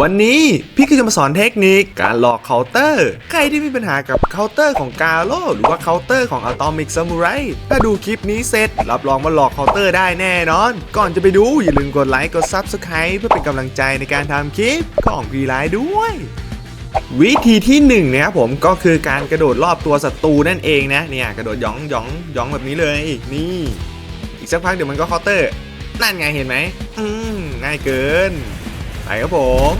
วันนี้พี่ก็จะมาสอนเทคนิคการหลอกเคาน์เตอร์ ใครที่มีปัญหากับเคาน์เตอร์ของกาโลหรือว่าเคาน์เตอร์ของอะตอมิกซามูไรถ้าดูคลิปนี้เสร็จ รับรองว่าหลอกเคาน์เตอร์ได้แน่นอน ก่อนจะไปดูอย่าลืมกดไลค์กด Subscribe เพื่อเป็นกำลังใจในการทำคลิปของพีไลท์ด้วยวิธีที่หนึ่งนะครับผมก็คือการกระโดดรอบตัวศัตรูนั่นเองนะเนี่ยกระโดดหยองหยองหยองแบบนี้เลยนี่ อีกสักพักเดี๋ยวมันก็เคาน์เตอร์ นั่นไงเห็นไหมอืมง่ายเกิน ไปครับผม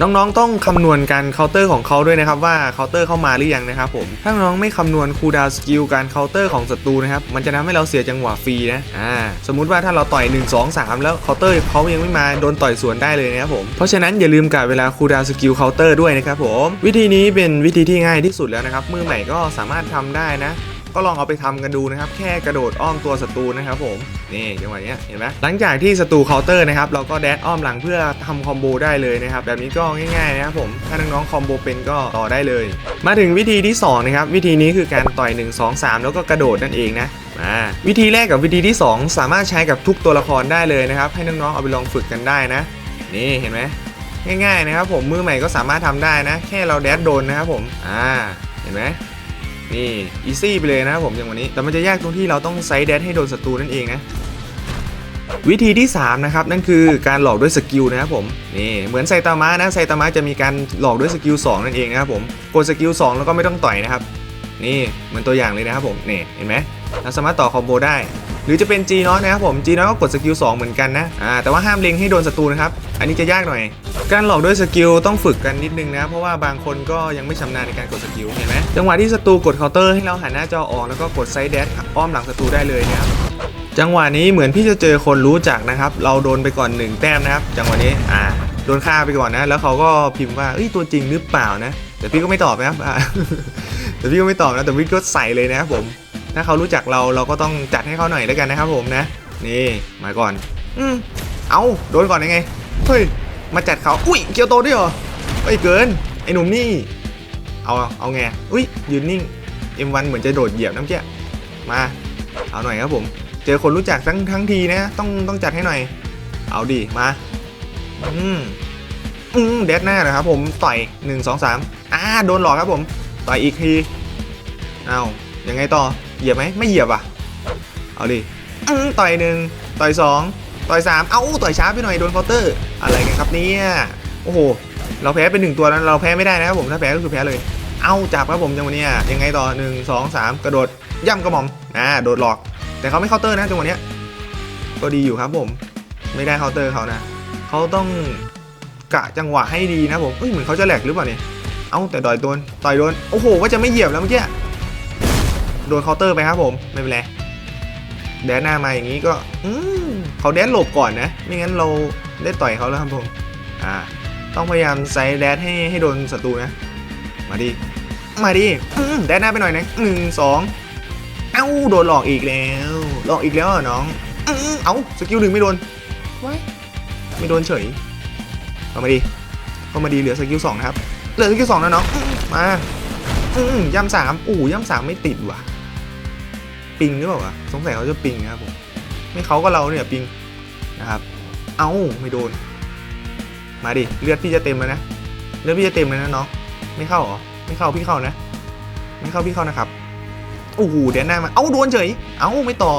น้องๆ ต้องคำนวณการเคาน์เตอร์ของเขาด้วยนะครับว่าเคาน์เตอร์เข้ามาหรือยังนะครับผม ถ้าน้องไม่คำนวณคูดาวสกิลการเคาน์เตอร์ของศัตรูนะครับ มันจะทำให้เราเสียจังหวะฟรีนะ อ่า สมมุติว่าถ้าเราต่อย 1 2 3 แล้วเคาน์เตอร์เขายังไม่มาโดนต่อยสวนได้เลยนะครับผม เพราะฉะนั้นอย่าลืมกะเวลาคูดาวสกิลเคาน์เตอร์ด้วยนะครับผม วิธีนี้เป็นวิธีที่ง่ายที่สุดแล้วนะครับ มือใหม่ก็สามารถทำได้นะ ก็ลองเอาไปทำกันดูนะครับ แค่กระโดดอ้อมตัวศัตรูนะครับผม นี่จังหวะเนี้ยเห็นไหมหลังจากที่ศัตรูเคาน์เตอร์นะครับเราก็แดดอ้อมหลังเพื่อทำคอมโบได้เลยนะครับแบบนี้ก็ง่ายๆนะครับผมถ้าน้องๆคอมโบเป็นก็ต่อได้เลย มาถึงวิธีที่สองนะครับวิธีนี้คือการต่อย1 2 3 แล้วก็กระโดดนั่นเองนะวิธีแรกกับวิธีที่ 2 สามารถใช้กับทุกตัวละครได้เลยนะครับ ให้น้องๆเอาไปลองฝึกกันได้นะ นี่เห็นไหมง่ายๆนะครับผมมือใหม่ก็สามารถทำได้นะ แค่เราแดดโดนนะครับผมอ่าเห็นไหม นี่อีซี่ไปเลยนะครับผมอย่างวันนี้ แต่มันจะยากตรงที่เราต้องไซด์แดดให้โดนศัตรูนั่นเองนะวิธีที่ 3 นะครับ นั่นคือการหลอกด้วยสกิลนะครับผมนี่เหมือนไซตามะนะไซตามะจะมีการหลอกด้วยสกิล2นั่นเองนะครับผมกดสกิล2แล้วก็ไม่ต้องต่อยนะครับ นี่เหมือนตัวอย่างเลยนะครับผมนี่เห็นไหมเราสามารถต่อคอมโบได้ รือจะเป็น G น้อยนะครับผม G น้อยก็กดสกิล2เหมือนกันนะอ่าแต่ว่าห้ามเล็งให้โดนศัตรูนะครับอันนี้จะยากหน่อย การหลอกด้วยสกิลต้องฝึกกันนิดนึงนะเพราะว่าบางคนก็ยังไม่ชำนาญในการกดสกิลเห็นไหมจังหวะที่ศัตรูกดเคาน์เตอร์ให้เราหันหน้าจอออกแล้วก็กดไซด์แดชอ้อมหลังศัตรูได้เลยนะครับจังหวะนี้เหมือนพี่จะเจอคนรู้จักนะครับ เราโดนไปก่อนหนึ่งแต้มนะครับ จังหวะนี้อ่าโดนฆ่าไปก่อนนะ แล้วเขาก็พิมพ์ว่าเอ้ยตัวจริงหรือเปล่านะ แต่พี่ก็ไม่ตอบนะครับแต่พี่ก็ไม่ตอบนะแต่พี่ก็ใส่เลยนะครับผม ถ้าเขารู้จักเราเราก็ต้องจัดให้เขาหน่อยแล้วกันนะครับผมนะ นี่มาก่อน อืมเอาโดนก่อนยังไง เฮ้ย มาจัดเขาอุ้ยเกียวโตด้วยเหรอเฮ้เกิน ไอ้หนุ่มนี่ เอาเอาไงอุ้ยยืนนิ่ง M1 เหมือนจะโดดเหยียบน้ำเจ้ามา เอาหน่อยครับผม เจอคนรู้จักทั้งทั้งทีนะ ต้องต้องจัดให้หน่อย เอาดีมา อืมอืมเดดหน้านะครับผม ต่อยหนึ่งสองสามอ่าโดนหลอกครับผม ต่อยอีกที เอายังไงต่อ เหยียบไหมไม่เหยียบอะเอาดิต่อยหนึ่งต่อยสองต่อยสามเอ้าต่อยช้าไปหน่อยโดนเคาน์เตอร์ อะไรกันครับเนี่ยโอ้โหเราแพ้เป็นหนึ่งตัวนั้นเราแพ้ไม่ได้นะครับผมถ้าแพ้ก็คือแพ้เลย เอาจับครับผมจังหวะเนี้ยยังไงต่อหนึ่งสองสามกระโดดย่ำกระหม่อมอ่าโดดหลอก แต่เขาไม่เคาน์เตอร์นะจังหวะเนี้ยก็ดีอยู่ครับผม ไม่ได้เคาน์เตอร์เขานะเขาต้องกะจังหวะให้ดีนะผมเอ้ยเหมือนเขาจะแหลกหรือเปล่าเนี่ยเอ้าแต่ต่อยโดนต่อยโดนโอ้โหว่าจะไม่เหยียบแล้วเมื่อกี้ โดนเคาน์เตอร์ไปครับผม ไม่เป็นไร แดนหน้ามาอย่างนี้ก็อืมเขาแดนหลบก่อนนะ ไม่งั้นเราได้ต่อยเขาแล้วครับผม อ่า ต้องพยายามไซด์แดนให้ให้โดนศัตรูนะ มาดิ มาดิอืมแดนหน้าไปหน่อยนะหนึ่งสองเอ้าโดนหลอกอีกแล้ว หลอกอีกแล้วเหรอน้องอืมเอ้าสกิลหนึ่งไม่โดนไว้ไม่โดนเฉยเข้ามาดิเข้ามาดีเหลือสกิลสองนะครับ เหลือสกิลสองนะน้องอืมมาอืมย่ำสามอู้ย่ำสามไม่ติดว่ะ ปิงหรือเปล่าสงสัยเขาจะปิงนะครับผมไม่เขาก็เราเนี่ยปิงนะครับ เอ้าไม่โดน มาดิเลือดพี่จะเต็มแล้วนะเลือดพี่จะเต็มเลยนะน้องไม่เข้าหรอไม่เข้าพี่เข้านะ ไม่เข้าพี่เข้านะครับโอ้โหเดี๋ยวหน้ามาเอ้าโดนเฉย เอ้าไม่ต่อ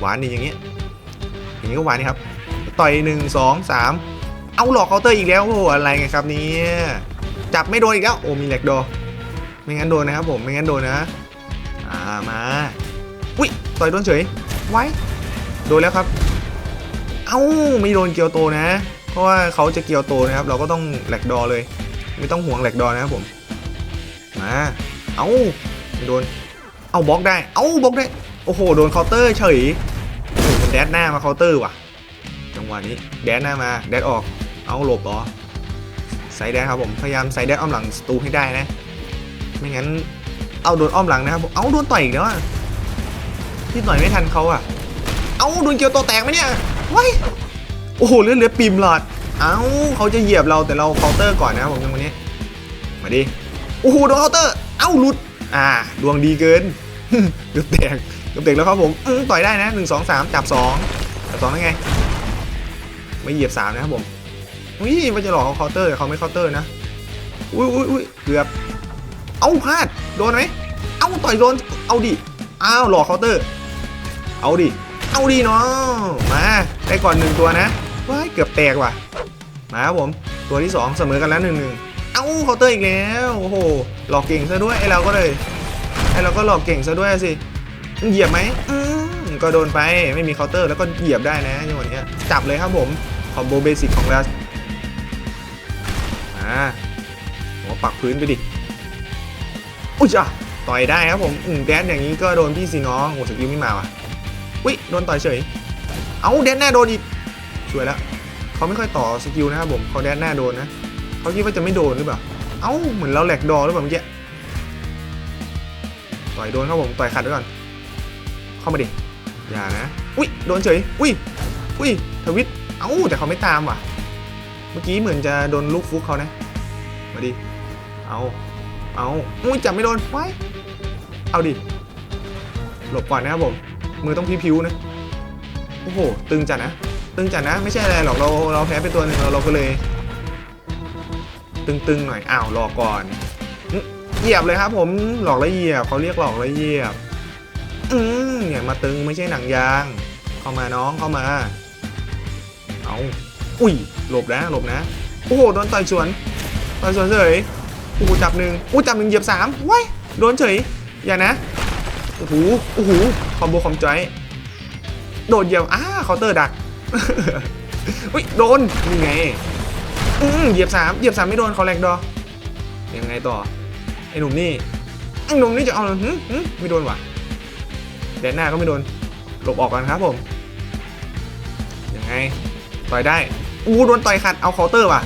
หวานนี่อย่างเงี้ยอย่างนี้ก็หวานนี่ครับต่อยหนึ่งสองสามเอาหลอกเคาน์เตอร์อีกแล้วโอ้โหอะไรกันครับนี่จับไม่โดนอีกแล้วโอ้มีแหลกดอไม่งั้นโดนนะครับผมไม่งั้นโดนนะอ่ามา อุ้ยต่อยโดนเฉย ไว้ โดนแล้วครับ เอ้าไม่โดนเกียวโตนะ เพราะว่าเขาจะเกียวโตนะครับ เราก็ต้องแหลกดอเลย ไม่ต้องห่วงแหลกดอนะครับผม มา เอ้าโดน เอาบล็อกได้ เอ้าบล็อกได้ โอ้โห โดนเคาน์เตอร์เฉยโอ้โหมันแดดหน้ามาเคาน์เตอร์ว่ะ จังหวะนี้ แดดหน้ามา แดดออก เอาหลบต่อใส่แดดครับผม พยายามใส่แดดอ้อมหลังสตูให้ได้นะ ไม่งั้น เอาโดนอ้อมหลังนะครับผม เอาโดนต่อยอีกแล้วอะ ที่ต่อยไม่ทันเขาอะเอาโดนเกียวโตแตกไหมเนี่ยว้ายโอ้โหเลือดเหลือปิมหลอด เอาเขาจะเหยียบเราแต่เราเคาน์เตอร์ก่อนนะผมจังวะนี้ มาดิ โอ้โหโดนเคาน์เตอร์ เอ้าหลุด อ่า ดวงดีเกินเกือบแตกเกือบแตกแล้วครับผมต่อยได้นะหนึ่งสองสามจับสองจับสองได้ไง ไม่เหยียบสามนะครับผมอุ้ยมันจะหลอกเขาเคาน์เตอร์แต่เขาไม่เคาน์เตอร์นะ อุ้ยอุ้ยอุ้ยเกือบ เอ้าพลาด โดนไหมเอ้าต่อยโดน เอาดิ อ้าวหลอกเคาน์เตอร์ เอาดิ เอาดิเนาะมาได้ก่อนหนึ่งตัวนะว้ายเกือบแตกว่ะ มาครับผม ตัวที่สองเสมอกันแล้วหนึ่งหนึ่งเอาเคาน์เตอร์อีกแล้ว โอ้โห หลอกเก่งซะด้วยไอเราก็เลย ไอเราก็หลอกเก่งซะด้วยสิ เหยียบไหมอืมก็โดนไป ไม่มีเคาน์เตอร์แล้วก็เหยียบได้นะจังหวะนี้จับเลยครับผม คอมโบเบสิกของเราอ่าหัวปักพื้นไปดิอุ้ยจ้ะต่อยได้ครับผม อืมแดนอย่างนี้ก็โดนพี่สีน้องโอ้สกิลไม่มาว่ะ อุ้ยโดนต่อยเฉย เอาแดนหน้าโดนอีกช่วยแล้วเขาไม่ค่อยต่อสกิลนะครับผมเขาแดนหน้าโดนนะเขาคิดว่าจะไม่โดนหรือเปล่า เอ้าเหมือนเราแหลกดอหรือเปล่าเมื่อกี้ต่อยโดนครับผมต่อยขัดไว้ก่อน เข้ามาดิอย่านะ อุ้ยโดนเฉย อุ้ยอุ้ยทวิตเอ้าแต่เขาไม่ตามว่ะ เมื่อกี้เหมือนจะโดนลูกฟุกเขานะ มาดิ เอาเอาอุ้ยจับไม่โดนไว้เอาดิ หลบก่อนนะครับผม มือต้องพิ้วๆนะ โอ้โห ตึงจัดนะ ตึงจัดนะ ไม่ใช่อะไรหรอก เราเราแพ้ไปตัวหนึ่งเราเราก็เลย ตึงๆหน่อย อ้าวหลอกก่อนเหยียบเลยครับ ผม หลอกล้วเหยียบเขาเรียกหลอกล้วเหยียบ อืมอย่ามาตึงไม่ใช่หนังยาง เข้ามาน้องเข้ามา เอาอุ้ย หลบนะ หลบนะ โอ้โห โดนต่อยสวน ต่อยสวนเฉยโอ้โหจับหนึ่งอู้จับหนึ่งเหยียบสามว้ายโดนเฉย อย่านะ โอ้โหโอ้โหคอมโบคอมจอยโดนเหยียบอ้าเคาน์เตอร์ดักอุ้ยโดนนี่ไงอืมเหยียบสามเหยียบสามไม่โดนเขาแลกดอยังไงต่อไอ้หนุ่มนี่ไอ้หนุ่มนี่จะเอาหรอไม่โดนว่ะแดนหน้าก็ไม่โดนหลบออกกันครับผมยังไงต่อยได้อู้โดนต่อยขัดเอาเคาน์เตอร์ว่ะ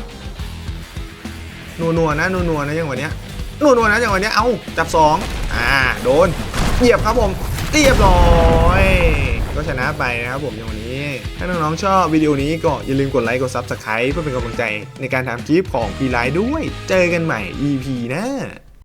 นัวนัวๆนะนัวนัวๆนะอย่างวันเนี้ยนัวนัวๆนะอย่างวันเนี้ยเอาจับสอง อ่าโดนเหยียบครับผมเรียบร้อยก็ชนะไปนะครับผมอย่างวันนี้ ถ้าน้องๆชอบวิดีโอนี้ก็อย่าลืมกดไลค์กด Subscribe เพื่อเป็นกำลังใจในการทำคลิปของพีไลด้วย เจอกันใหม่ EP หน้า